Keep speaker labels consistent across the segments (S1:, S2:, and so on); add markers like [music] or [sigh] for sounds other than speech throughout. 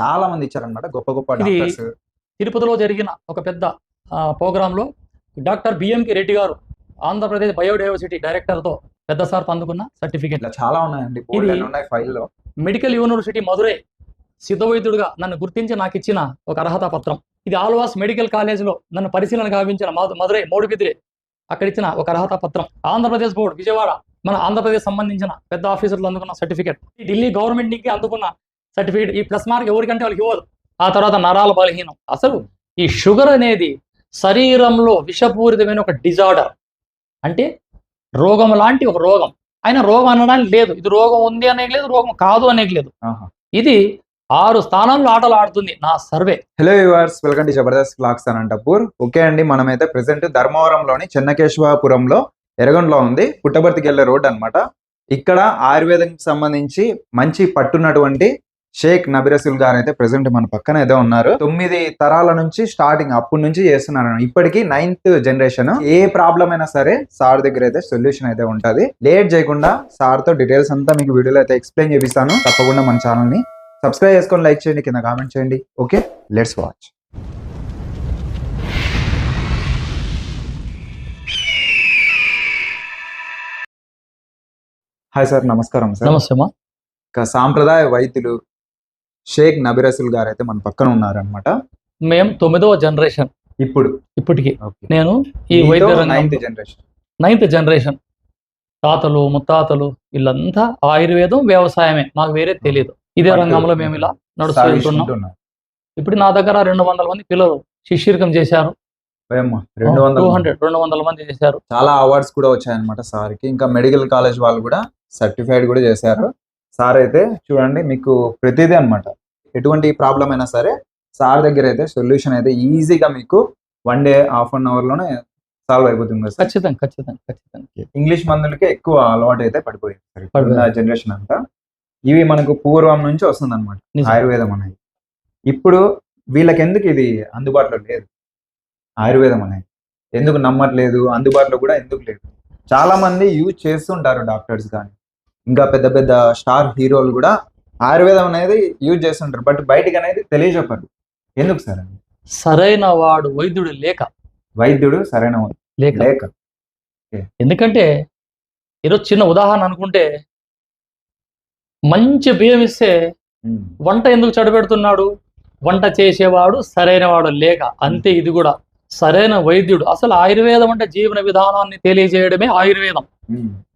S1: చాలా మంది ఇచ్చారనమాట గొప్ప గొప్ప డాక్టర్స్.
S2: తిరుపతిలో జరిగిన ఒక పెద్ద ప్రోగ్రాంలో డాక్టర్ బిఎంకి రెడ్డి గారు ఆంధ్రప్రదేశ్ బయోడైవర్సిటీ డైరెక్టర్తో పెద్ద సార్ అందుకున్న సర్టిఫికేట్.
S1: చాలా ఉన్నాయండి. ఉన్నాయి? ఫైల్లో.
S2: మెడికల్ యూనివర్సిటీ మధురై సిద్ధవైద్యుడిగా నన్ను గుర్తించి నాకు ఇచ్చిన ఒక అర్హత పత్రం. ఇది ఆల్వాస్ మెడికల్ కాలేజీలో నన్ను పరిశీలన గావించిన మధు- మధురై మౌడిబిద్రే అక్కడ ఇచ్చిన ఒక అర్హత పత్రం. ఆంధ్రప్రదేశ్ బోర్డు విజయవాడ మన ఆంధ్రప్రదేశ్ సంబంధించిన పెద్ద ఆఫీసర్లు అందుకున్న సర్టిఫికేట్. ఢిల్లీ గవర్నమెంట్ నుంచి అందుకున్న సర్టిఫికేట్ ఈ ప్లస్ మార్క్ ఎవరికంటే వాళ్ళకి ఇవ్వదు. ఆ తర్వాత నరాల బలహీనం. అసలు ఈ షుగర్ అనేది శరీరంలో విషపూరితమైన ఒక డిజార్డర్ అంటే రోగం లాంటి ఒక రోగం. అయినా రోగం అనడానికి లేదు. ఇది రోగం ఉంది అనేది లేదు రోగం కాదు అనేది లేదు. ఇది ఆరు స్థానాల్లో ఆటలు ఆడుతుంది నా survey.
S1: Hello viewers welcome to Jabardasth vlogs Anantapur okay అండి మనమైతే ప్రెసెంట్ ధర్మవరంలోని చెన్నకేశవాపురంలో ఎరగొండలో ఉంది. పుట్టబర్తికి వెళ్ళే రోడ్ అన్నమాట. ఇక్కడ ఆయుర్వేదంకి సంబంధించి మంచి పట్టున్నటువంటి షేక్ నబిరసుల్ గారు అయితే ప్రెసెంట్ మన పక్కన ఏదో ఉన్నారు. తొమ్మిది తరాల నుంచి స్టార్టింగ్ అప్పటి నుంచి చేస్తున్నారు. ఇప్పటికి నైన్త్ జనరేషన్. ఏ ప్రాబ్లం అయినా సరే సార్ దగ్గర అయితే సొల్యూషన్ అయితే ఉంటది. లేట్ చేయకుండా సార్తో డీటెయిల్స్ అంతా మీకు వీడియోలో అయితే ఎక్స్ప్లెయిన్ చేపిస్తాను. తప్పకుండా మన ఛానల్ని సబ్స్క్రైబ్ చేసుకొని లైక్ చేయండి కింద కామెంట్ చేయండి. Okay? Let's watch. Hi sir నమస్కారం సార్.
S2: నమస్తే
S1: సాంప్రదాయ వైద్యులు షేక్ నబిరసుల్ గారు అయితే మన పక్కన ఉన్నారనమాట
S2: మేము తొమ్మిదవ జనరేషన్.
S1: ఇప్పుడు.
S2: ఇప్పటికి. నేను ఈ వైద్య
S1: నైన్త్ జనరేషన్
S2: నైన్త్ జనరేషన్ తాతలు ముత్తాతలు వీళ్ళంతా ఆయుర్వేదం వ్యవసాయమే. మాకు వేరే తెలియదు ఇదే రంగంలో మేము ఇలా నడుస్తూ ఇప్పుడు నా దగ్గర రెండు వందల మంది పిల్లలు శిష్యర్కం చేశారు.
S1: రెండు
S2: టూ
S1: వందల
S2: హండ్రెడ్ రెండు వందల మంది చేశారు.
S1: చాలా అవార్డ్స్ కూడా వచ్చాయన్నమాట సార్కి ఇంకా మెడికల్ కాలేజ్ వాళ్ళు కూడా సర్టిఫైడ్ కూడా చేశారు. సార్ అయితే చూడండి మీకు ప్రతిదీ అన్నమాట. ఎటువంటి ప్రాబ్లం అయినా సరే సార్ దగ్గర అయితే సొల్యూషన్ అయితే ఈజీగా మీకు వన్ డే హాఫ్ అన్ అవర్లోనే సాల్వ్ అయిపోతుంది సార్.
S2: ఖచ్చితంగా ఖచ్చితంగా ఖచ్చితంగా.
S1: ఇంగ్లీష్ మందులకే ఎక్కువ అలవాటు అయితే పడిపోయింది. జనరేషన్ అంతా ఇవి మనకు పూర్వం నుంచి వస్తుంది అనమాట. ఆయుర్వేదం అనేది. ఇప్పుడు వీళ్ళకి ఎందుకు ఇది అందుబాటులో లేదు? ఆయుర్వేదం అనేది. ఎందుకు నమ్మట్లేదు? అందుబాటులో కూడా ఎందుకు లేదు? చాలా మంది యూజ్ చేస్తుంటారు డాక్టర్స్ కానీ. ఇంకా పెద్ద పెద్ద స్టార్ హీరోలు కూడా ఆయుర్వేదం అనేది యూజ్ చేస్తుంటారు. బట్ బయటికి అనేది తెలియజెప్పరు. ఎందుకు సార్
S2: సరైన వాడు వైద్యుడు లేక.
S1: వైద్యుడు సరైన వాడు
S2: లేక.
S1: లేక.
S2: ఎందుకంటే ఈరోజు చిన్న ఉదాహరణ అనుకుంటే మంచి బియ్యం ఇస్తే. వంట ఎందుకు చెడబెడుతున్నాడు? వంట చేసేవాడు సరైన వాడు లేక. అంతే ఇది కూడా. సరైన వైద్యుడు అసలు ఆయుర్వేదం అంటే జీవన విధానాన్ని తెలియజేయడమే ఆయుర్వేదం.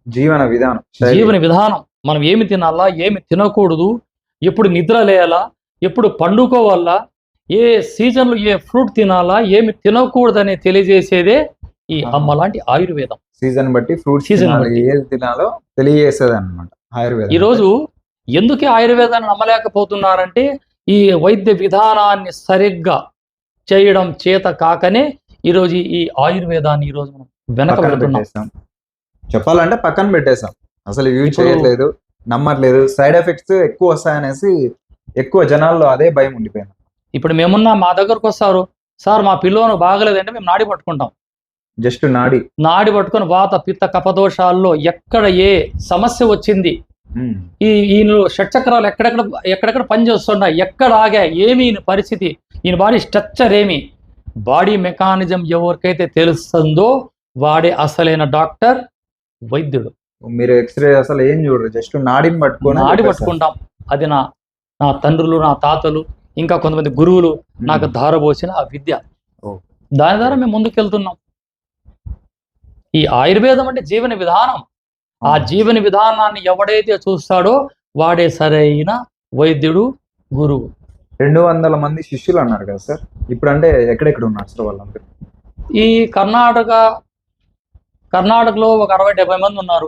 S1: జీవన విధానం.
S2: జీవన విధానం మనం ఏమి తినాలా ఏమి తినకూడదు ఎప్పుడు నిద్ర లేయాలా ఎప్పుడు పండుకోవాలా ఏ సీజన్లో ఏ ఫ్రూట్ తినాలా ఏమి తినకూడదని తెలియజేసేదే ఈ. అమ్మ లాంటి ఆయుర్వేదం
S1: సీజన్ బట్టి తినాలి
S2: బట్టి.
S1: ఏది తినాలో తెలియజేసేది అనమాట ఆయుర్వేదం
S2: ఈరోజు ఎందుకు ఆయుర్వేదాన్ని నమ్మలేకపోతున్నారంటే ఈ వైద్య విధానాన్ని సరిగ్గా చేయడం చేత కాకనే ఈరోజు ఈ ఆయుర్వేదాన్ని ఈరోజు మనం వెనక
S1: పెట్టేసాం చెప్పాలంటే పక్కన పెట్టేసాం అసలు యూజ్ చేయట్లేదు నమ్మట్లేదు. సైడ్ ఎఫెక్ట్స్ ఎక్కువ వస్తాయనేసి ఎక్కువ జనాల్లో అదే భయం ఉండిపోయింది.
S2: ఇప్పుడు మేమున్నా మా దగ్గరకు వస్తారు. సార్ మా పిల్లోను బాగలేదంటే మేము నాడి పట్టుకుంటాం.
S1: జస్ట్ నాడి.
S2: నాడి పట్టుకొని వాత పిత్త కపదోషాల్లో ఎక్కడ ఏ సమస్య వచ్చింది. ఈ ఈయన షట్చక్రాలు ఎక్కడెక్కడ ఎక్కడెక్కడ పనిచేస్తున్నాయి ఎక్కడ ఆగా ఏమి ఈయన పరిస్థితి? ఈయన బాడీ స్ట్రక్చర్ ఏమి? బాడీ మెకానిజం ఎవరికైతే తెలుస్తుందో వాడే అసలైన డాక్టర్ వైద్యుడు.
S1: మీరు ఎక్స్రే అసలు ఏం చూడరు జస్ట్ నాడిని పట్టుకొని
S2: నాడి. పట్టుకుంటాం. అది నా నా తండ్రులు నా తాతలు ఇంకా కొంతమంది గురువులు. నాకు ధారపోసిన ఆ విద్య. దాని ద్వారా మేము ముందుకెళ్తున్నాం. ఈ ఆయుర్వేదం అంటే జీవన విధానం. ఆ జీవన విధానాన్ని ఎవడైతే చూస్తాడో వాడే సరైన వైద్యుడు గురువు.
S1: రెండు వందల మంది శిష్యులు అన్నారు కదా సార్. ఇప్పుడు అంటే ఎక్కడెక్కడ ఉన్నారు సార్ వాళ్ళందరూ?
S2: ఈ కర్ణాటక కర్ణాటకలో ఒక అరవై డెబ్బై మంది ఉన్నారు.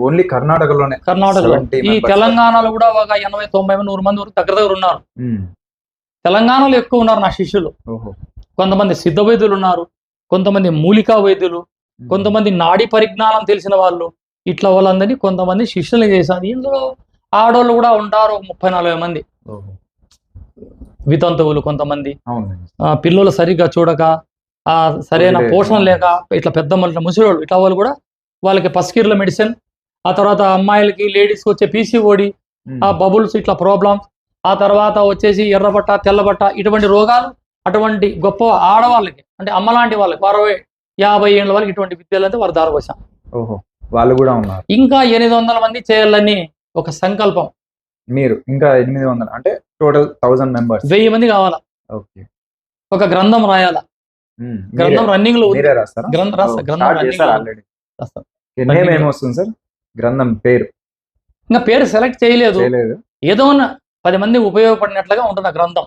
S1: ఓన్లీ కర్ణాటకలోనే.
S2: కర్ణాటకలో.
S1: 70
S2: ఈ. తెలంగాణలో కూడా ఒక ఎనభై తొంభై మంది నూరు మంది వరకు దగ్గర దగ్గర ఉన్నారు. తెలంగాణలో ఎక్కువ ఉన్నారు నా శిష్యులు.
S1: ఓహో.
S2: కొంతమంది సిద్ధ వైద్యులు ఉన్నారు కొంతమంది మూలికా వైద్యులు కొంతమంది నాడీ పరిజ్ఞానం తెలిసిన వాళ్ళు ఇట్లా వాళ్ళందరినీ కొంతమంది శిష్యులు చేశారు ఇందులో ఆడవాళ్ళు కూడా ఉంటారు ముప్పై నలభై మంది. వితంతువులు కొంతమంది పిల్లలు సరిగ్గా చూడక ఆ సరైన. పోషణ లేక ఇట్లా పెద్ద మనుషులు ముసలోళ్ళు ఇట్లా వాళ్ళు కూడా వాళ్ళకి పసికిర్ల మెడిసిన్ ఆ తర్వాత అమ్మాయిలకి లేడీస్కి వచ్చే పీసీఓడి. ఆ బబుల్స్ ఇట్లా ప్రాబ్లమ్స్ ఆ తర్వాత వచ్చేసి ఎర్రబట్ట తెల్లబట్ట ఇటువంటి రోగాలు అటువంటి గొప్ప ఆడవాళ్ళకి అంటే అమ్మలాంటి వాళ్ళకి అరవై యాభై ఏళ్ళ వాళ్ళకి ఇటువంటి విద్యలు అయితే వారు దారపోసాం
S1: ఓహో వాళ్ళు కూడా ఉన్నారు.
S2: ఇంకా ఎనిమిది వందల మంది చేయాలని ఒక సంకల్పం.
S1: మీరు ఇంకా ఎనిమిది వందలు అంటే టోటల్ థౌసండ్ మెంబర్స్
S2: వెయ్యి మంది కావాలా?
S1: ఓకే.
S2: ఒక గ్రంథం రాయాలా? గ్రంథం రన్నింగ్లో ఉంది.
S1: మీరే రాస్తారా?
S2: గ్రంథం రాస్తా,
S1: ఆల్రెడీ. నేమ్. ఏమొస్తుంది సార్? గ్రంథం పేరు.
S2: ఇంకా పేరు సెలెక్ట్ చేయలేదు.
S1: చేయలేదు.
S2: ఏదో ఉన్న పది మంది ఉపయోగపడినట్లుగా ఉంటుంది ఆ గ్రంథం.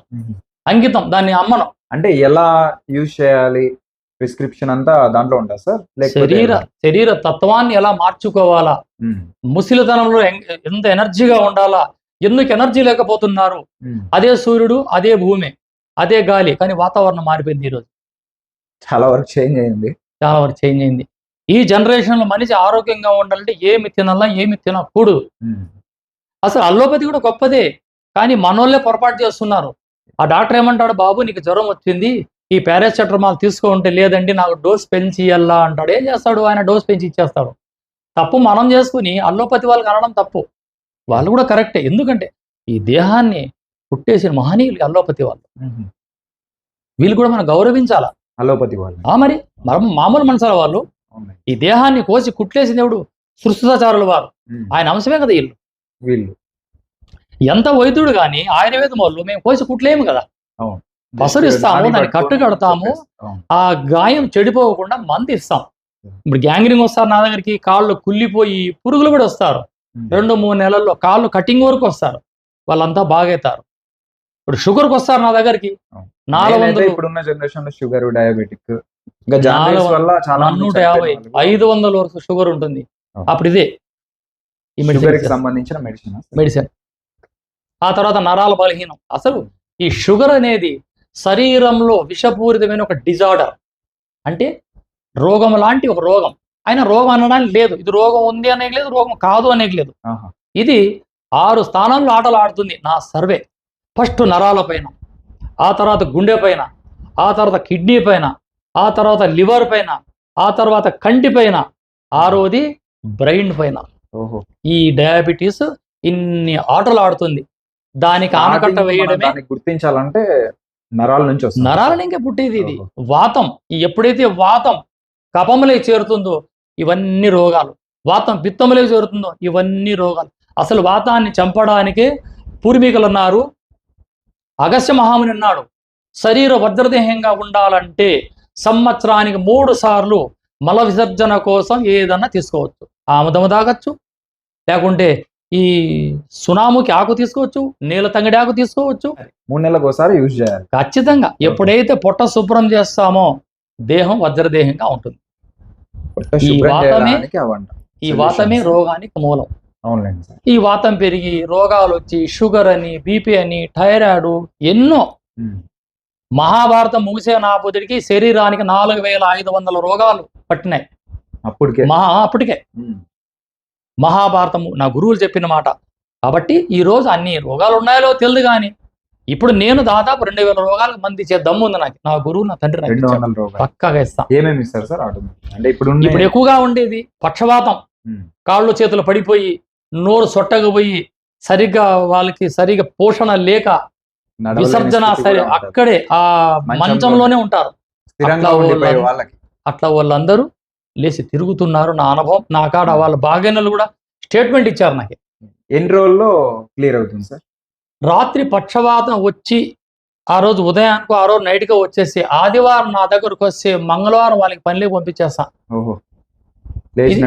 S2: అంకితం దాన్ని అమ్మను
S1: అంటే ఎలా యూజ్ చేయాలి? ప్రిస్క్రిప్షన్ అంతా దాంట్లో ఉంటుందా సార్?
S2: శరీర శరీర తత్వాన్ని ఎలా మార్చుకోవాలా? ముసిలితనంలో ఎంత ఎనర్జీగా ఉండాలా? ఎందుకు ఎనర్జీ లేకపోతున్నారు. అదే సూర్యుడు అదే భూమి అదే గాలి కానీ వాతావరణం మారిపోయింది ఈరోజు.
S1: చాలా వరకు చేంజ్ అయింది.
S2: చాలా వరకు చేంజ్ అయింది. ఈ జనరేషన్లో మనిషి ఆరోగ్యంగా ఉండాలంటే ఏమి తినాలా ఏమి తినకూడదు. అసలు అల్లోపతి కూడా గొప్పదే కానీ మనోళ్ళే పొరపాటు చేస్తున్నారు. ఆ డాక్టర్ ఏమంటాడు బాబు నీకు జ్వరం వచ్చింది ఈ పారాసెటమాల్ తీసుకో ఉంటే లేదండి నాకు డోస్ పెంచి ఇయ్యాలా అంటాడు. ఏం చేస్తాడు? ఆయన డోస్ పెంచి ఇచ్చేస్తాడు. తప్పు మనం చేసుకుని అల్లోపతి వాళ్ళకి అనడం తప్పు. వాళ్ళు కూడా కరెక్టే. ఎందుకంటే ఈ దేహాన్ని పుట్టేసిన మహనీయులు అల్లోపతి వాళ్ళు. వీళ్ళు కూడా మనం గౌరవించాలా?
S1: అలోపతి వాళ్ళు.
S2: ఆ మరి? మనం మామూలు మనసాల వాళ్ళు. ఈ దేహాన్ని కోసి కుట్లేసిన దేవుడు సృష్టితాచారులు వారు. ఆయన అంశమే కదా వీళ్ళు.
S1: వీళ్ళు.
S2: ఎంత వైద్యుడు కానీ ఆయుర్వేదం వాళ్ళు మేము కోసి కుట్లేము కదా.
S1: అవును.
S2: బసరు ఇస్తాము,
S1: దాన్ని
S2: కట్టు కడతాము. ఆ గాయం చెడిపోకుండా మంది ఇస్తాం ఇప్పుడు గ్యాంగ్రింగ్ వస్తారు నా దగ్గరికి కాళ్ళు కుళ్ళిపోయి పురుగులు కూడా వస్తారు. రెండు మూడు నెలల్లో కాళ్ళు కటింగ్ వరకు వస్తారు. వాళ్ళంతా బాగవుతారు ఇప్పుడు షుగర్కి వస్తారు నా దగ్గరికి. నాలుగు వందలు
S1: ఇప్పుడున్న జనరేషన్లో షుగర్ డయాబెటిక్
S2: నూట యాభై ఐదు వందల వరకు షుగర్ ఉంటుంది. అప్పుడు ఇదే ఈ మెడిసిన్
S1: సంబంధించిన మెడిసిన్
S2: మెడిసిన్ ఆ తర్వాత నరాల బలహీనం. అసలు ఈ షుగర్ అనేది శరీరంలో విషపూరితమైన ఒక డిజార్డర్ అంటే రోగం లాంటి ఒక రోగం. అయినా రోగం అనడానికి లేదు. ఇది రోగం ఉంది అనేది లేదు రోగం కాదు అనేది లేదు. ఇది ఆరు స్థానాల్లో ఆటలు ఆడుతుంది నా సర్వే. ఫస్ట్ నరాల పైన ఆ తర్వాత గుండె పైన ఆ తర్వాత కిడ్నీ పైన ఆ తర్వాత లివర్ పైన ఆ తర్వాత కంటి పైన ఆరోది బ్రెయిన్ పైన. ఈ డయాబెటీస్ ఇన్ని ఆటలు ఆడుతుంది. దానికి ఆనకట్ట వేయడమే
S1: దాన్ని గుర్తించాలంటే నరాల నుంచి వస్తుంది.
S2: నరాల ఇంకా పుట్టేది ఇది. వాతం. ఎప్పుడైతే వాతం కపములే చేరుతుందో ఇవన్నీ రోగాలు. వాతం పిత్తములే చేరుతుందో ఇవన్నీ రోగాలు. అసలు వాతాన్ని చంపడానికే పూర్వీకులు అన్నారు అగస్త్య మహాముని అన్నాడు శరీర భద్రదేహంగా ఉండాలంటే సంవత్సరానికి మూడు సార్లు మల విసర్జన కోసం ఏదన్నా తీసుకోవచ్చు. ఆముదము తాగొచ్చు. లేకుంటే ఈ సునాముకి ఆకు తీసుకోవచ్చు నీళ్ళ తంగడి ఆకు తీసుకోవచ్చు.
S1: మూడు నెలలకు ఒకసారి యూజ్ చేయాలి.
S2: ఖచ్చితంగా. ఎప్పుడైతే పొట్ట శుభ్రం చేస్తామో దేహం వజ్రదేహంగా ఉంటుంది. ఈ వాతమే- ఈ రోగానికి మూలం.
S1: అవునులేండి సార్.
S2: ఈ వాతం పెరిగి రోగాలు వచ్చి షుగర్ అని బీపీ అని థైరాయిడ్ ఎన్నో. మహాభారతం ముగిసే నాపుదికి శరీరానికి నాలుగు వేల ఐదు వందల రోగాలు పట్టినాయి.
S1: అప్పటికే.
S2: మహా అప్పటికే. మహాభారతము నా గురువులు చెప్పిన మాట. కాబట్టి ఈ రోజు అన్ని రోగాలు ఉన్నాయో తెలియదు కానీ ఇప్పుడు నేను దాదాపు రెండు వేల రోగాలకు మంది ఇచ్చే దమ్ము ఉంది నాకు. నా గురువు నా తండ్రి పక్కాగా ఇస్తాం.
S1: ఏమేమి ఇస్తారు సార్ ఆటోమేటిక్? అంటే ఇప్పుడు
S2: ఇప్పుడు ఎక్కువగా ఉండేది పక్షవాతం. కాళ్ళు చేతులు పడిపోయి నోరు సొట్టకపోయి సరిగ్గా వాళ్ళకి సరిగ్గా పోషణ లేక విసర్జన సరే. అక్కడే ఆ
S1: మంచంలో.
S2: మంచంలోనే ఉంటారు. అట్లా వాళ్ళందరూ లేచి తిరుగుతున్నారు నా అనుభవం నా కాడ వాళ్ళ బాగైనలు కూడా స్టేట్మెంట్ ఇచ్చారు నాకు.
S1: ఎన్ని రోజుల్లో క్లియర్ అవుతుంది సార్?
S2: రాత్రి పక్షవాతం వచ్చి ఆ రోజు ఉదయానికి ఆ రోజు నైట్గా వచ్చేసి ఆదివారం నా దగ్గరకు వస్తే మంగళవారం వాళ్ళకి పనిలోకి పంపించేస్తా.
S1: ఓహో. లేచి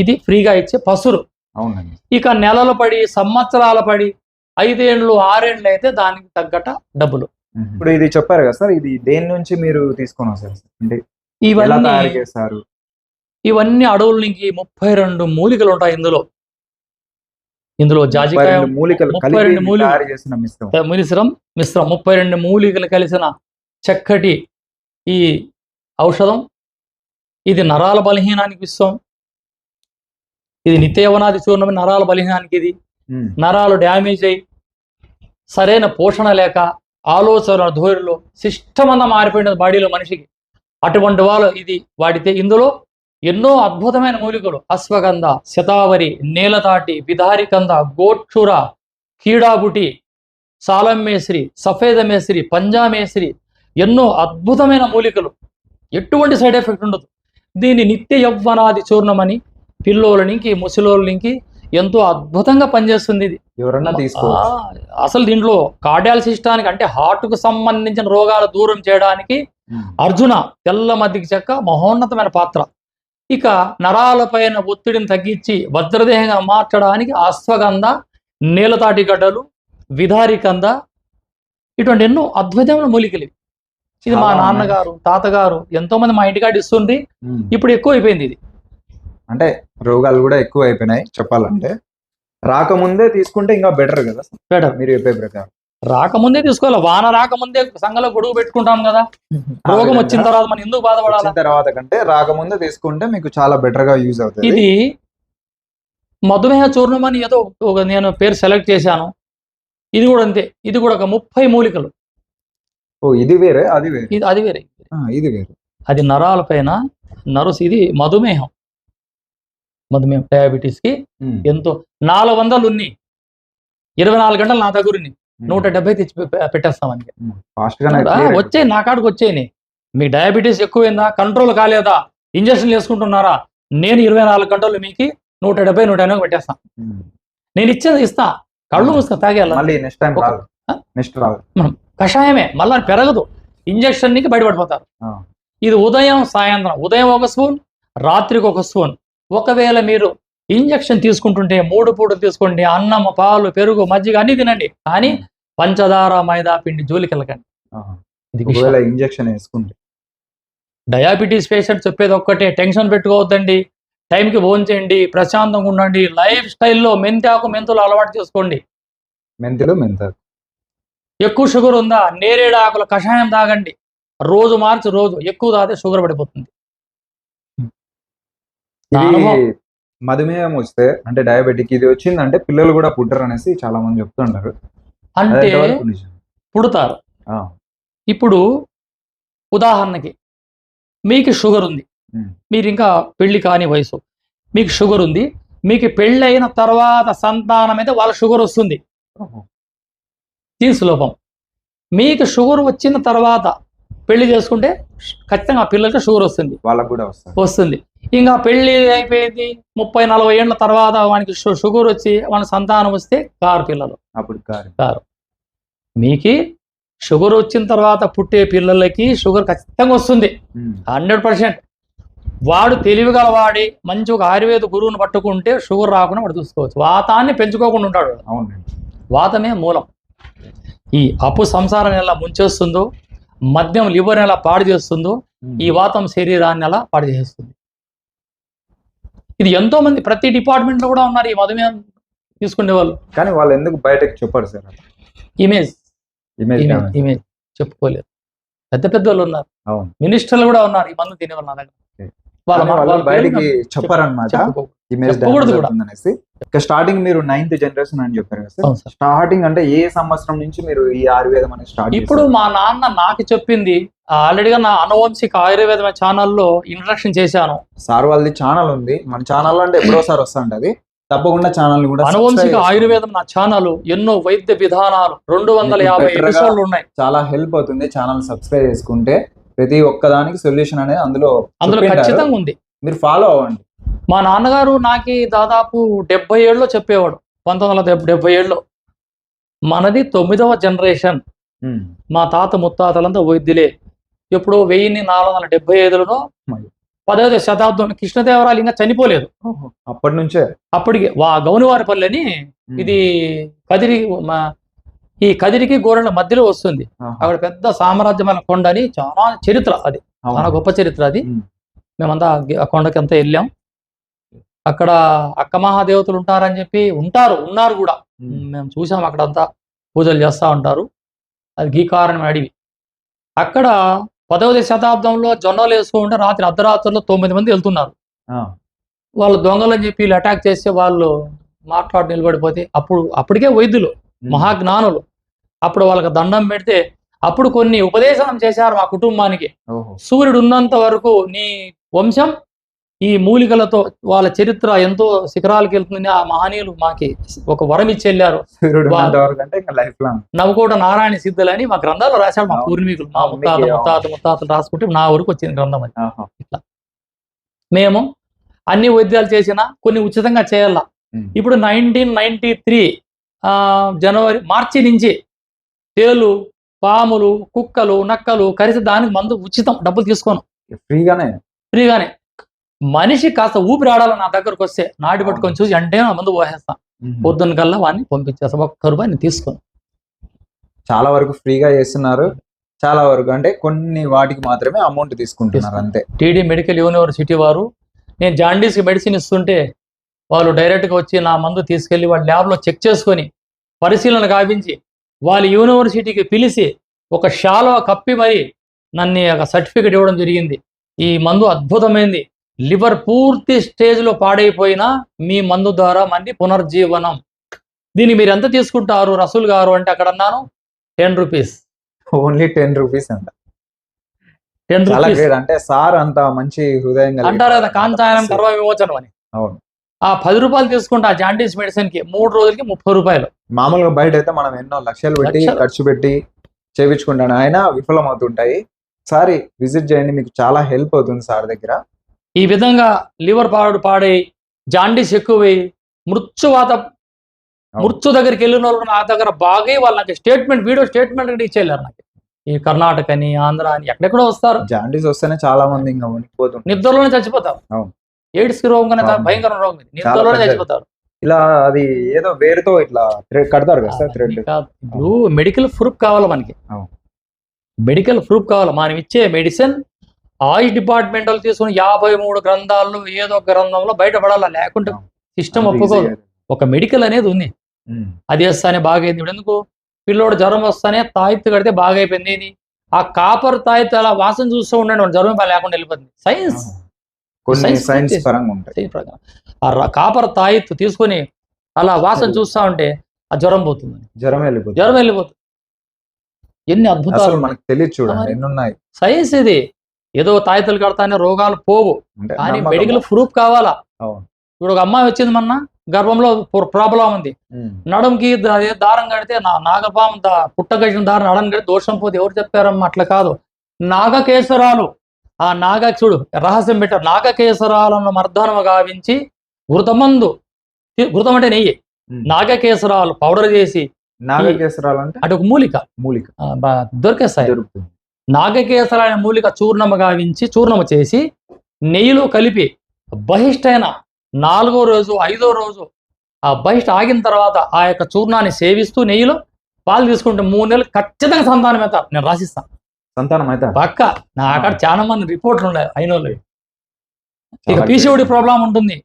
S2: ఇది- ఫ్రీగా ఇచ్చే పసురు.
S1: అవునండి.
S2: ఇక నెలలు పడి సంవత్సరాల పడి ఐదేండ్లు ఆరేండ్లు అయితే దానికి తగ్గట డబ్బులు.
S1: ఇప్పుడు ఇది చెప్పారు కదా సార్ ఇది దేని నుంచి మీరు తీసుకొని వస్తారు సార్? అంటే
S2: ఇవన్నీ ఇవన్నీ అడవుల నుంచి ముప్పై రెండు మూలికలు ఉంటాయి ఇందులో. ఇందులో జాజికాయ ముప్పై రెండు మూలికలు.
S1: మిశ్రమం.
S2: మిశ్రం మిశ్రం ముప్పై రెండు మూలికలు కలిసిన చక్కటి ఈ ఔషధం. ఇది నరాల బలహీనానికి ఇస్తాం ఇది నిత్యవనాది చూర్ణమి నరాల బలహీనానికి ఇది. నరాలు డ్యామేజ్ అయ్యి సరైన పోషణ లేక ఆలోచన ధోరణిలో సిస్టమ్ అంతా మారిపోయినది బాడీలో మనిషికి. అటువంటి వాళ్ళు ఇది వాడితే ఇందులో ఎన్నో అద్భుతమైన మూలికలు. అశ్వగంధ శతావరి నేలతాటి విధారికంద గోక్షుర కీడాబుటి సాలం మేస్రి సఫేద మేస్రి పంజా మేస్రి ఎన్నో అద్భుతమైన మూలికలు. ఎటువంటి సైడ్ ఎఫెక్ట్ ఉండదు. దీన్ని నిత్య యవ్వనాది చూర్ణమని పిల్లోలనికి ముసలోళ్ళకి ఎంతో అద్భుతంగా పనిచేస్తుంది ఇది.
S1: ఎవరన్నా తీసుకోవచ్చు.
S2: అసలు దీంట్లో కార్డియాల్ సిస్టానికి అంటే heart కు సంబంధించిన రోగాలు దూరం చేయడానికి. అర్జున తెల్ల మధ్యకి చెక్క మహోన్నతమైన పాత్ర. ఇక నరాలపైన ఒత్తిడిని తగ్గించి వజ్రదేహంగా మార్చడానికి అశ్వగంధ నీలతాటి గడ్డలు విధారికంద ఇటువంటి ఎన్నో అద్భుతమైన మూలికలు. ఇది మా. నాన్నగారు తాతగారు ఎంతో మంది మా ఇంటికాడ ఇస్తుంది. ఇప్పుడు ఎక్కువ అయిపోయింది ఇది
S1: అంటే రోగాలు కూడా ఎక్కువ అయిపోయినాయి చెప్పాలంటే రాకముందే తీసుకుంటే ఇంకా బెటర్ కదా
S2: బెటర్
S1: మీరు చెప్పే ప్రకారం
S2: రాకముందే తీసుకోవాలి? వాన రాకముందే సంఘంలో గొడుగు పెట్టుకుంటాం కదా. [laughs] రోగం వచ్చిన తర్వాత మనం ఎందుకు బాధపడాలి?
S1: తర్వాత కంటే రాకముందే తీసుకుంటే మీకు చాలా బెటర్గా యూజ్ అవుతుంది.
S2: ఇది మధుమేహ చూర్ణం అని ఏదో ఒక నేను పేరు సెలెక్ట్ చేశాను. ఇది కూడా అంతే. ఇది కూడా ఒక ముప్పై మూలికలు.
S1: ఓ ఇది వేరే అది వేరే.
S2: ఇది అది వేరే.
S1: ఇది వేరే.
S2: అది నరాల పైన నరుసు ఇది మధుమేహం. మధుమేహం
S1: డయాబెటీస్కి.
S2: ఎంతో నాలుగు వందలు ఉన్నాయి. ఇరవై నాలుగు గంటలు నా దగ్గర ఉన్నాయి. నూట డెబ్బై తెచ్చి పె- పెట్టేస్తామని
S1: ఫాస్ట్ గానే
S2: ఆ,
S1: clear
S2: వచ్చాయి నా కాడికి వచ్చాయి మీ డయాబెటీస్ ఎక్కువైందా? కంట్రోల్ కాలేదా? ఇంజక్షన్లు వేసుకుంటున్నారా? నేను ఇరవై నాలుగు గంటలు మీకు నూట డెబ్బై నూట ఎనభై పెట్టేస్తాను. నేను ఇచ్చేది ఇస్తా. కళ్ళు తాగేయాల?
S1: నెక్స్ట్ రాదు.
S2: కషాయమే మళ్ళీ పెరగదు. ఇంజక్షన్ నికి బయటపడిపోతారు. ఇది ఉదయం సాయంత్రం. ఉదయం ఒక స్పూన్ రాత్రికి ఒక స్పూన్. ఒకవేళ మీరు ఇంజక్షన్ తీసుకుంటుంటే మూడు పూటలు తీసుకోండి అన్నం పాలు పెరుగు మజ్జిగ అన్ని తినండి. కానీ పంచదార మైదా పిండి జోలికి వెళ్ళకండి. ఇది
S1: ఇంజక్షన్ వేసుకుంటే.
S2: డయాబెటీస్ పేషెంట్ చెప్పేది ఒక్కటే టెన్షన్ పెట్టుకోవద్దండి. టైంకి భోంచేయండి ప్రశాంతంగా ఉండండి. లైఫ్ స్టైల్లో మెంతాకు మెంతులు అలవాటు చేసుకోండి.
S1: మెంతులు మెంతాకు.
S2: ఎక్కువ షుగర్ ఉందా? నేరేడు ఆకుల కషాయం తాగండి. రోజు మార్చి రోజు ఎక్కువ తాగితే షుగర్ పడిపోతుంది.
S1: మధుమేహం వస్తే అంటే డయాబెటిక్ ఇది వచ్చిందంటే పిల్లలు కూడా పుట్టరు అనేసి చాలా మంది చెప్తుంటారు
S2: అంటే? పుడతారు. ఇప్పుడు ఉదాహరణకి మీకు షుగర్ ఉంది. మీరు ఇంకా పెళ్ళి కాని వయసు. మీకు షుగర్ ఉంది. మీకు పెళ్ళి అయిన తర్వాత సంతానం అయితే వాళ్ళ షుగర్ వస్తుంది. జీన్స్ లోపం మీకు షుగర్ వచ్చిన తర్వాత పెళ్ళి చేసుకుంటే ఖచ్చితంగా ఆ పిల్లలకి షుగర్ వస్తుంది.
S1: వాళ్ళకు కూడా
S2: వస్తుంది. ఇంకా పెళ్ళి అయిపోయింది. ముప్పై నలభై ఏళ్ళ తర్వాత వానికి షుగర్ వచ్చి వాని సంతానం వస్తే కారు పిల్లలు.
S1: అప్పుడు కాదు
S2: కారు. మీకు షుగర్ వచ్చిన తర్వాత పుట్టే పిల్లలకి షుగర్ ఖచ్చితంగా వస్తుంది. Hundred percent. వాడు తెలివిగల వాడి మంచి ఒక ఆయుర్వేద గురువుని పట్టుకుంటే షుగర్ రాకుండా వాడు చూసుకోవచ్చు. వాతాన్ని పెంచుకోకుండా ఉంటాడు వాతమే మూలం. ఈ అప్పు సంసారం ఎలా ముంచేస్తుందో మద్యం లివర్ ఎలా పాడు చేస్తుందో. ఈ వాతం శరీరాన్ని ఎలా పాడు చేస్తుంది. ఇది ఎంతో మంది ప్రతి డిపార్ట్మెంట్లో కూడా ఉన్నారు ఈ మధుమేహం తీసుకునే వాళ్ళు
S1: కానీ వాళ్ళు ఎందుకు బయటకు చెప్పరు సార్
S2: ఇమేజ్.
S1: ఇమేజ్
S2: చెప్పుకోలేరు పెద్ద పెద్ద వాళ్ళు ఉన్నారు. మినిస్టర్లు కూడా ఉన్నారు ఈ మందు తినే వాళ్ళ దగ్గర. వాళ్ళ
S1: బయటికి ఇమేజ్
S2: కూడా.
S1: అనేసి స్టార్టింగ్ మీరు నైన్త్ జనరేషన్ అని చెప్పారు కదా స్టార్టింగ్ అంటే ఏ సంవత్సరం నుంచి మీరు ఈ ఆయుర్వేదం అనేది స్టార్ట్
S2: ఇప్పుడు మా నాన్న నాకు చెప్పింది ఆల్రెడీగా నా అనువంశిక ఆయుర్వేద ఛానల్లో ఇంట్రడక్షన్ చేశాను.
S1: సార్ వాళ్ళది ఛానల్ ఉంది. మన ఛానల్ అంటే ఎప్పుడో సార్ వస్తుంటది. తప్పకుండా ఛానల్ కూడా
S2: అనువంశిక. ఆయుర్వేదం నా ఛానల్ ఎన్నో వైద్య విధానాలు రెండు వందల యాభై ఎపిసోడ్లు ఉన్నాయి.
S1: చాలా హెల్ప్ అవుతుంది ఛానల్ సబ్స్క్రైబ్ చేసుకుంటే. ప్రతి ఒక్కదానికి సొల్యూషన్ అనేది అందులో
S2: అందులో. ఖచ్చితంగా ఉంది
S1: మీరు ఫాలో అవ్వండి
S2: మా నాన్నగారు నాకు దాదాపు డెబ్బై ఏళ్ళలో చెప్పేవాడు పంతొమ్మిది వందల డెబ్- డెబ్బై ఏళ్ళలో మనది తొమ్మిదవ జనరేషన్. మా తాత ముత్తాతలంతా వైద్యులే ఎప్పుడో వెయ్యిన్ని నాలుగు వందల డెబ్బై ఐదులోనో
S1: మరి.
S2: పదవ శతాబ్దం కృష్ణదేవరాయలు ఇంకా చనిపోలేదు
S1: అప్పటి నుంచే
S2: అప్పటికి వా గౌనివారిపల్లి అని. ఇది కదిరి మా ఈ కదిరికి గోరెల మధ్యలో వస్తుంది. అక్కడ పెద్ద సామ్రాజ్యమైన కొండ అని చాలా చరిత్ర అది. చాలా గొప్ప చరిత్ర అది. మేమంతా ఆ కొండకి అంతా వెళ్ళాం అక్కడ అక్క మహాదేవతలు ఉంటారని చెప్పి ఉంటారు ఉన్నారు కూడా. మేము చూసాం అక్కడంతా పూజలు చేస్తూ ఉంటారు అది గీకారణం అడివి అక్కడ పదవది శతాబ్దంలో జొన్నలు వేసుకుంటే రాత్రి అర్ధరాత్రుల్లో తొమ్మిది మంది వెళ్తున్నారు. వాళ్ళు దొంగలని చెప్పి వీళ్ళు అటాక్ చేస్తే వాళ్ళు మాట్లాడి నిలబడిపోతే అప్పుడు అప్పటికే వైద్యులు. మహాజ్ఞానులు అప్పుడు వాళ్ళకి దండం పెడితే అప్పుడు కొన్ని ఉపదేశం చేశారు మా కుటుంబానికి. సూర్యుడు ఉన్నంత వరకు నీ వంశం ఈ మూలికలతో వాళ్ళ చరిత్ర ఎంతో శిఖరాలకు వెళ్తుంది ఆ మహనీయులు మాకి ఒక వరం ఇచ్చి వెళ్ళారు. నవకోట నారాయణ సిద్ధులు అని మా గ్రంథాలు రాశాడు మా. పూర్వీకులు. మా ముత్తాత ముత్తాత ముత్తాతలు రాసుకుంటే నా వరకు వచ్చింది గ్రంథం అది.
S1: ఆహా.
S2: మేము అన్ని వైద్యాలు చేసినా కొన్ని ఉచితంగా చేయాల. ఇప్పుడు నైన్టీన్ నైన్టీ త్రీ జనవరి మార్చి నుంచి తేలు పాములు కుక్కలు నక్కలు కరిసి దానికి మందు ఉచితం డబ్బులు తీసుకోను.
S1: ఫ్రీగానే?
S2: ఫ్రీగానే. మనిషి కాస్త ఊపిరి ఆడాలి నా దగ్గరకు వస్తే నాటి పట్టుకొని చూసి అంటే నా మందు పోసేస్తాం. పొద్దున్న కల్లా వాడిని పంపించేస్తాం. ఒక్క రూపాయి నేను తీసుకోను.
S1: చాలా వరకు ఫ్రీగా చేస్తున్నారు. చాలా వరకు అంటే కొన్ని వాటికి మాత్రమే అమౌంట్ తీసుకుంటున్నారు అంతే.
S2: టీడీ మెడికల్ యూనివర్సిటీ వారు నేను జాండీస్కి మెడిసిన్ ఇస్తుంటే వాళ్ళు డైరెక్ట్గా వచ్చి నా మందు తీసుకెళ్ళి వాళ్ళ ల్యాబ్లో చెక్ చేసుకొని పరిశీలన గావించి వాళ్ళ యూనివర్సిటీకి పిలిచి ఒక శాలువ కప్పి మరి నన్ను ఒక సర్టిఫికెట్ ఇవ్వడం జరిగింది. ఈ మందు అద్భుతమైంది. లివర్ పూర్తి స్టేజ్లో పాడైపోయినా మీ మందు ద్వారా మంది పునర్జీవనం. దీన్ని మీరు ఎంత తీసుకుంటారు రసూల్ గారు అంటే అక్కడ అన్నాను? Ten rupees.
S1: Only ten rupees అంట.
S2: Ten rupees.
S1: అంటే సార్ అంత మంచి హృదయం కలిగిన
S2: అంటారు కదా. కాంతాయనం కర్వ విమోచనం అని.
S1: అవును.
S2: ఆ పది రూపాయలు తీసుకుంటే ఆ జాండీస్ మెడిసిన్కి మూడు రోజులకి ముప్పై రూపాయలు.
S1: మామూలుగా బయట అయితే మనం ఎన్నో లక్షలు పెట్టి
S2: లక్షలు.
S1: ఖర్చు పెట్టి చేపించుకుంటాను ఆయన విఫలం అవుతుంటాయి సారి విజిట్ చేయండి మీకు చాలా హెల్ప్ అవుతుంది సార్ దగ్గర.
S2: ఈ విధంగా లివర్ పాడు పాడై జాండీస్ ఎక్కువై మృత్యువాత మృత్యు దగ్గరికి వెళ్ళిన వాళ్ళు నా దగ్గర బాగా వాళ్ళు నాకు స్టేట్మెంట్ వీడియో స్టేట్మెంట్ కూడా ఇచ్చేయారు నాకు ఈ కర్ణాటక అని ఆంధ్ర అని ఎక్కడెక్కడో వస్తారు.
S1: జాండీస్ వస్తేనే చాలా మంది ఇంకా
S2: నిద్రలోనే చచ్చిపోతారు.
S1: అవును.
S2: ఎయిడ్స్కి రోగం కన్నా. భయంకర రోగం నిద్రలోనే. చచ్చిపోతారు.
S1: ఇలా అది ఏదో వేరుతో ఇట్లా కడతారు కదా థ్రెడ్.
S2: ఇప్పుడు మెడికల్ ప్రూఫ్ కావాలి మనకి. మెడికల్ ప్రూఫ్ కావాలి. మనం ఇచ్చే మెడిసిన్ ఆయుష్ డిపార్ట్మెంట్ వాళ్ళు తీసుకుని యాభై మూడు గ్రంథాల్లో ఏదో ఒక గ్రంథంలో బయటపడాలా? లేకుంటే. సిస్టమ్ ఒప్పుకోదు. ఒక మెడికల్ అనేది ఉంది. అది వేస్తానే బాగైంది. ఇప్పుడు ఎందుకు? పిల్లోడు జ్వరం వస్తానే తాయెత్తు కడితే బాగైపోయింది. ఇది ఆ కాపర్ తాయెత్తు అలా వాసన చూస్తూ ఉండండి. జ్వరం లేకుండా వెళ్ళిపోతుంది. సైన్స్
S1: కొన్ని సైన్స్. పరంగా ఉంటాయి.
S2: ఆ కాపర్ తాయెత్తు తీసుకొని అలా వాసన చూస్తా ఉంటే ఆ జ్వరం పోతుంది
S1: జ్వరం వెళ్ళిపోతుంది.
S2: జ్వరం వెళ్ళిపోతుంది. ఎన్ని అద్భుతాలు.
S1: మనకు తెలియదు చూడండి. ఎన్ని ఉన్నాయి
S2: సైన్స్ ఇది. ఏదో తాయెత్తులు కడతానే రోగాలు పోవు. కానీ. మెడికల్ ప్రూఫ్ కావాలా. ఇప్పుడు ఒక అమ్మాయి వచ్చింది మొన్న గర్భంలో ప్రాబ్లం ఉంది. నడుంకి దారం కడితే నా నాగపాము ద- పుట్టగట్టిన దారం నడం కడితే దోషం పోతే ఎవరు చెప్పారమ్మా? అట్లా కాదు. నాగకేశరాలు. ఆ నాగ చూడు రహస్యం పెట్టారు నాగకేశరాలను మర్దనము గావించి ఘృతమందు తి- ఘృతం అంటే నెయ్యి.
S1: ఉమ్.
S2: నాగకేశరాలు పౌడర్ చేసి
S1: నాగకేసరాలు అంటే
S2: అటు ఒక మూలిక.
S1: మూలిక.
S2: దొరికేస్తాయి. అనే మూలిక చూర్ణము గావించి చూర్ణము చేసి నెయ్యిలో కలిపి బహిష్టైన నాలుగో రోజు ఐదో రోజు ఆ బహిష్ట ఆగిన తర్వాత ఆ యొక్క చూర్ణాన్ని సేవిస్తూ నెయ్యిలో పాలు తీసుకుంటే మూడు నెలలు ఖచ్చితంగా సంతానం అవుతారు నేను రాసిస్తాను
S1: సంతానం అయితే.
S2: పక్క. నా అక్కడ చాలా మంది రిపోర్ట్లు ఉన్నాయి అయిన వాళ్ళు ఇక పీసీఓడి ప్రాబ్లం ఉంటుంది.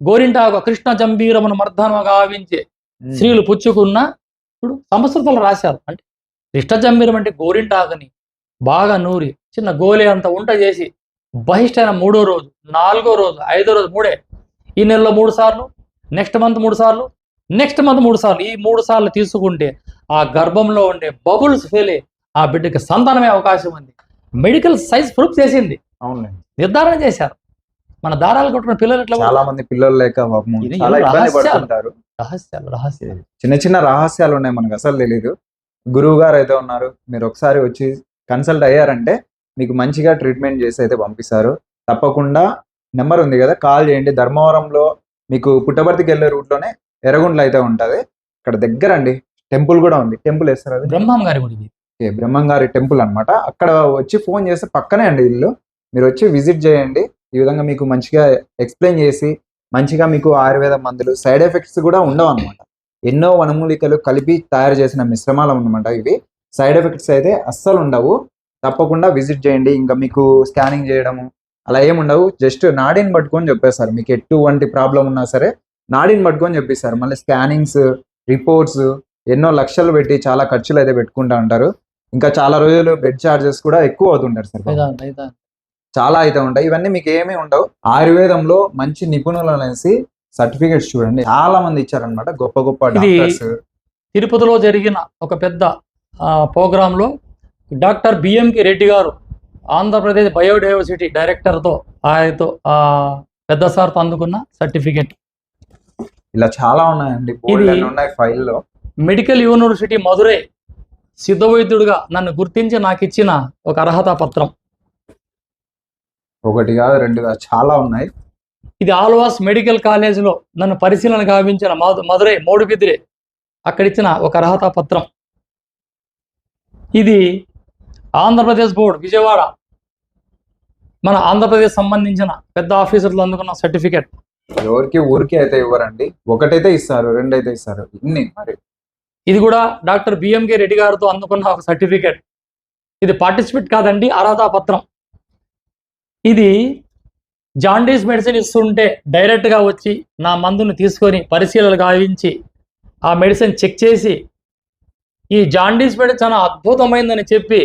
S2: గోరింటాకు కృష్ణ జంబీరమును మర్దనము గావించి. స్త్రీలు పుచ్చుకున్న ఇప్పుడు సంస్కృతంలో రాశారు. అంటే కృష్ణజంబీరం అంటే గోరింటాకుని బాగా నూరి చిన్న గోలే అంత ఉంట చేసి బహిష్టైన మూడో రోజు నాలుగో రోజు ఐదో రోజు మూడే. ఈ నెలలో మూడు సార్లు నెక్స్ట్ మంత్ మూడు సార్లు నెక్స్ట్ మంత్ మూడు సార్లు. ఈ మూడు సార్లు తీసుకుంటే ఆ గర్భంలో ఉండే బబుల్స్ ఫెయిల్. అయ్యి ఆ బిడ్డకి సంతానమే అవకాశం ఉంది. మెడికల్ సైన్స్ ప్రూఫ్ చేసింది.
S1: అవునులే.
S2: నిర్ధారణ చేశారు. మన దారాలు కొట్టుకున్న పిల్లలు ఎట్లా
S1: చాలా మంది పిల్లలు లేక చాలా ఇబ్బంది
S2: రహస్యాలు.
S1: పడుతుంటారు.
S2: రహస్యాలు రహస్యాలు.
S1: చిన్న చిన్న రహస్యాలు ఉన్నాయి మనకు అసలు తెలియదు గురువు గారు అయితే ఉన్నారు. మీరు ఒకసారి వచ్చి కన్సల్ట్ అయ్యారంటే మీకు మంచిగా ట్రీట్మెంట్ చేసి అయితే పంపిస్తారు. తప్పకుండా నెంబర్ ఉంది కదా కాల్ చేయండి. ధర్మవరంలో మీకు పుట్టబర్తికి వెళ్ళే రూట్లోనే ఎర్రగుండ్లు అయితే ఉంటది. ఇక్కడ దగ్గర అండి. టెంపుల్ కూడా ఉంది. టెంపుల్ వేస్తారు
S2: బ్రహ్మం గారి గుడి
S1: బ్రహ్మంగారి టెంపుల్ అన్నమాట. అక్కడ వచ్చి ఫోన్ చేస్తే పక్కనే అండి ఇల్లు. మీరు వచ్చి విజిట్ చేయండి. ఈ విధంగా మీకు మంచిగా ఎక్స్ప్లెయిన్ చేసి మంచిగా మీకు ఆయుర్వేద మందులు సైడ్ ఎఫెక్ట్స్ కూడా ఉండవు అనమాట ఎన్నో వనమూలికలు కలిపి తయారు చేసిన మిశ్రమాలు అనమాట ఇవి. సైడ్ ఎఫెక్ట్స్ అయితే అస్సలు ఉండవు. తప్పకుండా విజిట్ చేయండి. ఇంకా మీకు స్కానింగ్ చేయడము అలా ఏమి ఉండవు. జస్ట్ నాడిని పట్టుకొని చెప్పేస్తారు మీకు ఎటువంటి ప్రాబ్లం ఉన్నా సరే నాడిని పట్టుకొని చెప్పేస్తారు మళ్ళీ స్కానింగ్స్ రిపోర్ట్స్ ఎన్నో లక్షలు పెట్టి చాలా ఖర్చులు అయితే పెట్టుకుంటా ఉంటారు. ఇంకా చాలా రోజులు బెడ్ చార్జెస్ కూడా ఎక్కువ అవుతుంటారు సార్ చాలా అయితే ఉంటాయి. ఇవన్నీ మీకు ఏమీ ఉండవు. ఆయుర్వేదంలో మంచి నిపుణులు అనేసి సర్టిఫికేట్స్ చూడండి. చాలా మంది ఇచ్చారనమాట గొప్ప గొప్ప డాక్టర్స్.
S2: తిరుపతిలో జరిగిన ఒక పెద్ద ఆ, ప్రోగ్రాంలో డాక్టర్ బిఎంకి రెడ్డి గారు ఆంధ్రప్రదేశ్ బయోడైవర్సిటీ డైరెక్టర్తో ఆయనతో ఆ, పెద్ద సార్తో అందుకున్న సర్టిఫికెట్
S1: ఇలా చాలా ఉన్నాయండి. ఉన్నాయి ఫైల్లో.
S2: మెడికల్ యూనివర్సిటీ మధురై సిద్ధ వైద్యుడిగా నన్ను గుర్తించి నాకు ఇచ్చిన ఒక అర్హత పత్రం.
S1: ఒకటి కాదు రెండు కాదు చాలా ఉన్నాయి.
S2: ఇది ఆల్వాస్ మెడికల్ కాలేజీలో నన్ను పరిశీలన గావించిన మధు మధురై మోడుబిదిరే అక్కడ ఇచ్చిన ఒక అర్హత పత్రం. ఇది ఆంధ్రప్రదేశ్ బోర్డు విజయవాడ. మన ఆంధ్రప్రదేశ్ సంబంధించిన పెద్ద ఆఫీసర్లు అందుకున్న సర్టిఫికెట్.
S1: ఎవరికి ఊరికి అయితే ఇవ్వరండి. ఒకటైతే ఇస్తారు రెండు అయితే ఇస్తారు. ఇన్ని మరి.
S2: ఇది కూడా డాక్టర్ బిఎంకే రెడ్డి గారితో అందుకున్న ఒక సర్టిఫికెట్. ఇది పార్టిసిపేట్ కాదండి అర్హత పత్రం. ఇది జాండీస్ మెడిసిన్ ఇస్తుంటే డైరెక్ట్గా వచ్చి నా మందుని తీసుకొని పరిశీలన గావించి ఆ మెడిసిన్ చెక్ చేసి ఈ జాండీస్ మెడిసిన్ చాలా అద్భుతమైందని చెప్పి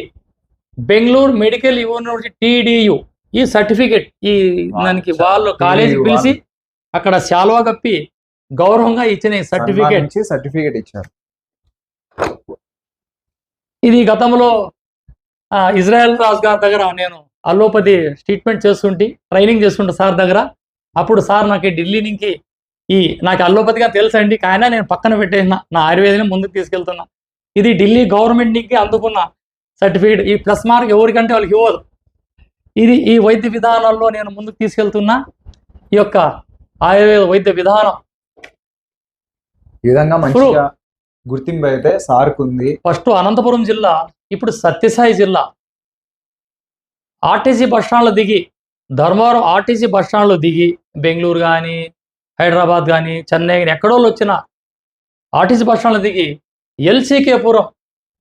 S2: బెంగళూరు మెడికల్ యూనివర్సిటీ టీడీయు ఈ సర్టిఫికెట్ ఈ దానికి వాళ్ళు కాలేజీకి
S1: TDU
S2: పిలిచి అక్కడ శాలువా కప్పి గౌరవంగా ఇచ్చిన ఈ సర్టిఫికెట్.
S1: సర్టిఫికేట్ ఇచ్చారు.
S2: ఇది గతంలో ఇజ్రాయెల్ రాజు గారి దగ్గర నేను అల్లోపతి ట్రీట్మెంట్ చేస్తుంటే ట్రైనింగ్ చేస్తుంటే సార్ దగ్గర. అప్పుడు సార్ నాకు ఢిల్లీ నుంచి ఈ నాకు అల్లోపతిగా తెలుసండి. కానీ నేను పక్కన పెట్టేసిన నా ఆయుర్వేదం ముందుకు తీసుకెళ్తున్నా. ఇది ఢిల్లీ గవర్నమెంట్ నుంచి అందుకున్న సర్టిఫికేట్ ఈ ప్లస్ మార్క్ ఎవరికంటే వాళ్ళకి ఇవ్వదు. ఇది ఈ వైద్య విధానాల్లో నేను ముందుకు తీసుకెళ్తున్నా ఈ యొక్క ఆయుర్వేద వైద్య విధానం.
S1: ఈ విధంగా మంచిగా గుర్తింపు అయితే సార్కు ఉంది
S2: ఫస్ట్ అనంతపురం జిల్లా ఇప్పుడు సత్యసాయి జిల్లా. ఆర్టీసీ బస్ స్టాండ్లో దిగి ధర్మవరం ఆర్టీసీ బస్ స్టాండ్లో దిగి బెంగళూరు కానీ హైదరాబాద్ కానీ చెన్నై కానీ ఎక్కడో వచ్చిన ఆర్టీసీ బస్ స్టాండ్లో దిగి ఎల్సీకేపురం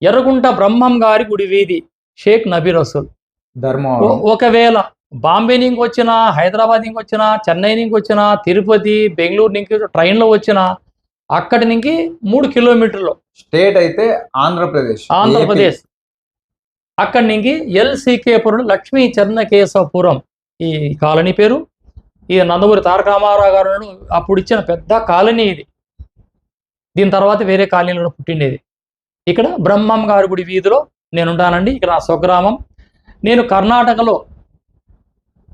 S2: ఎర్రగుంట బ్రహ్మం గారి గుడి వీధి షేక్ నబీ రసూల్.
S1: ధర్మవరం.
S2: ఒకవేళ బాంబే నుంచి వచ్చినా హైదరాబాద్ నుంచి వచ్చినా చెన్నై నుంచి వచ్చినా తిరుపతి బెంగళూరు నుంచి ట్రైన్లో వచ్చినా అక్కడి నుంచి మూడు కిలోమీటర్లు.
S1: స్టేట్ అయితే ఆంధ్రప్రదేశ్.
S2: ఆంధ్రప్రదేశ్. అక్కడి నుంచి ఎల్సీకేపురం లక్ష్మీ చెన్నకేశవపురం ఈ కాలనీ పేరు. ఈ నందమూరి తారక రామారావు గారు అప్పుడు ఇచ్చిన పెద్ద కాలనీ ఇది. దీని తర్వాత వేరే కాలనీలో పుట్టిండేది. ఇక్కడ బ్రహ్మం గారి గుడి వీధిలో నేను ఉంటానండి ఇక్కడ నా స్వగ్రామం. నేను కర్ణాటకలో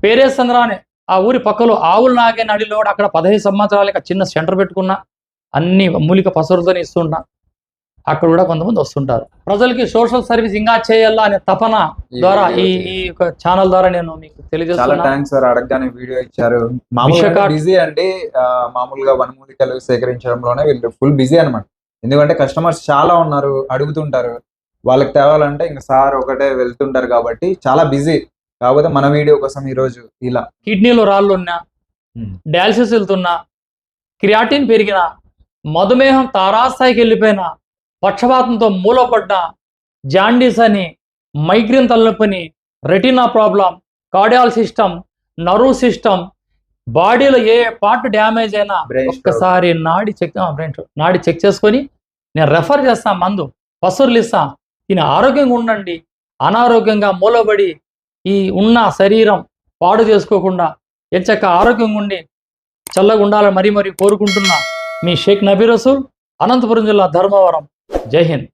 S2: పేరేసంద్ర అనే ఆ ఊరి పక్కలో ఆవులు నాగే నడిలో కూడా అక్కడ పదహైదు సంవత్సరాలకి ఒక చిన్న సెంటర్ పెట్టుకున్నా. అన్ని మూలిక పసరుతో ఇస్తున్నా అక్కడ కూడా కొంతమంది వస్తుంటారు. ప్రజలకి సోషల్ సర్వీస్ ఇంకా చేయాలా అనే తపన ద్వారా ఈ ఈ ఛానల్ ద్వారా నేను మీకు
S1: అడగగానే వీడియో ఇచ్చారు. మామూలుగా బిజీ అండి. మామూలుగా వనమూలికలు సేకరించడంలోనే వీళ్ళు ఫుల్ బిజీ అన్నమాట. ఎందుకంటే కస్టమర్స్ చాలా ఉన్నారు అడుగుతుంటారు. వాళ్ళకి తేవాలంటే ఇంకా సార్ ఒకటే వెళ్తుంటారు కాబట్టి చాలా బిజీ. కాకపోతే మన వీడియో కోసం ఈ రోజు ఇలా.
S2: కిడ్నీలో రాళ్ళు ఉన్నా. డయాలసిస్ వెళ్తున్నా క్రియాటిన్ పెరిగిన మధుమేహం తారాస్థాయికి వెళ్ళిపోయిన పక్షపాతంతో మూలపడ్డ జాండీస్ అని migraine తలనొప్పిని retina problem cardial system nerve system బాడీలో ఏ పార్ట్ డ్యామేజ్ అయినా. ఒక్కసారి నాడి చెక్ బ్రెయిన్ నాడి చెక్ చేసుకొని నేను రెఫర్ చేస్తా మందు పసురులు ఇస్తా. ఈయన ఆరోగ్యంగా ఉండండి అనారోగ్యంగా మూలబడి ఈ ఉన్న శరీరం పాడు చేసుకోకుండా ఎంచక్క ఆరోగ్యంగా ఉండి చల్లగా ఉండాలని మరీ మరీ కోరుకుంటున్నా. మీ షేక్ నబీ రసూల్ అనంతపురం జిల్లా ధర్మవరం. జై హింద్.